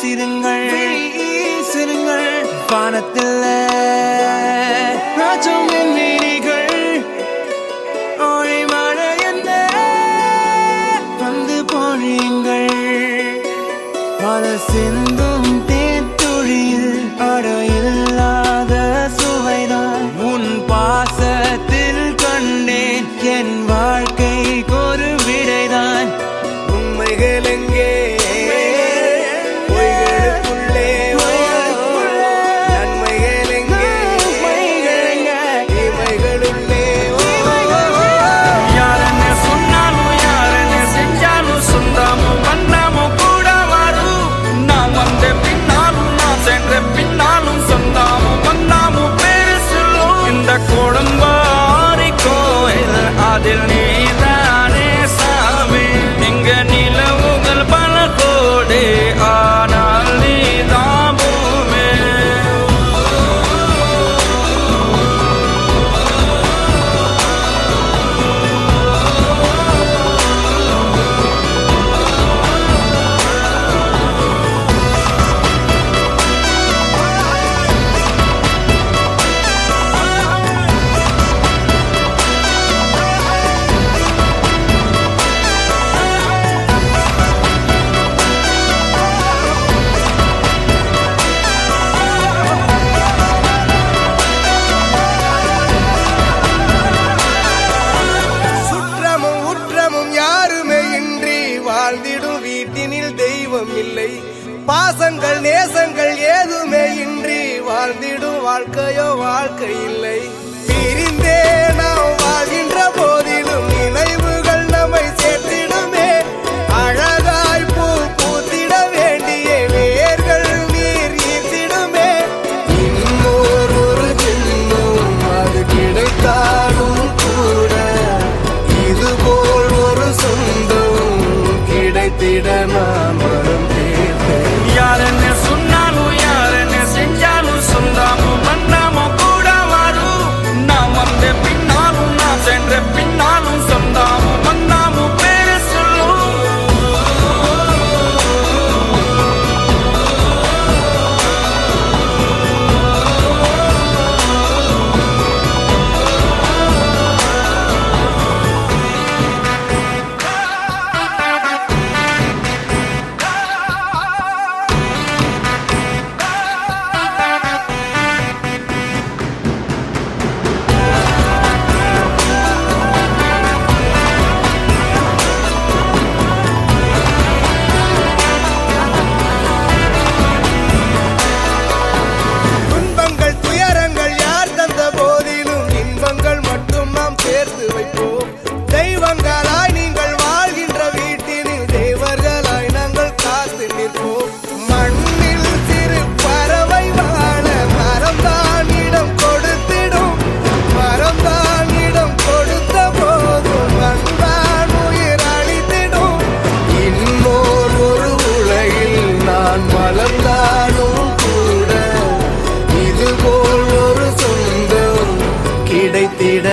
சிறுங்கள் சிறுங்கள் வானத்தில் ராஜம் நீரிகள் ஓழி மழை என்ன? வந்து பொழியுங்கள் மல சிந்தும் தேன் அடைய பாசங்கள் நேசங்கள் ஏதுமே இன்றி வாழ்ந்திடும் வாழ்க்கையோ வாழ்க்கை இல்லை பிரிந்தே நாம் வாழ்கின்ற போதிலும் நினைவுகள் நம்மை சேர்த்திடுமே. அழகாய் பூ பூத்திட வேண்டிய வேர்கள் நீர் ஈர்த்திடுமே. இன்னோர் ஒரு தின்னும் அது கிடைத்தாலும் கூட இதுபோல் ஒரு சொந்தம் கிடைத்திட நாம திகழ்ந்திட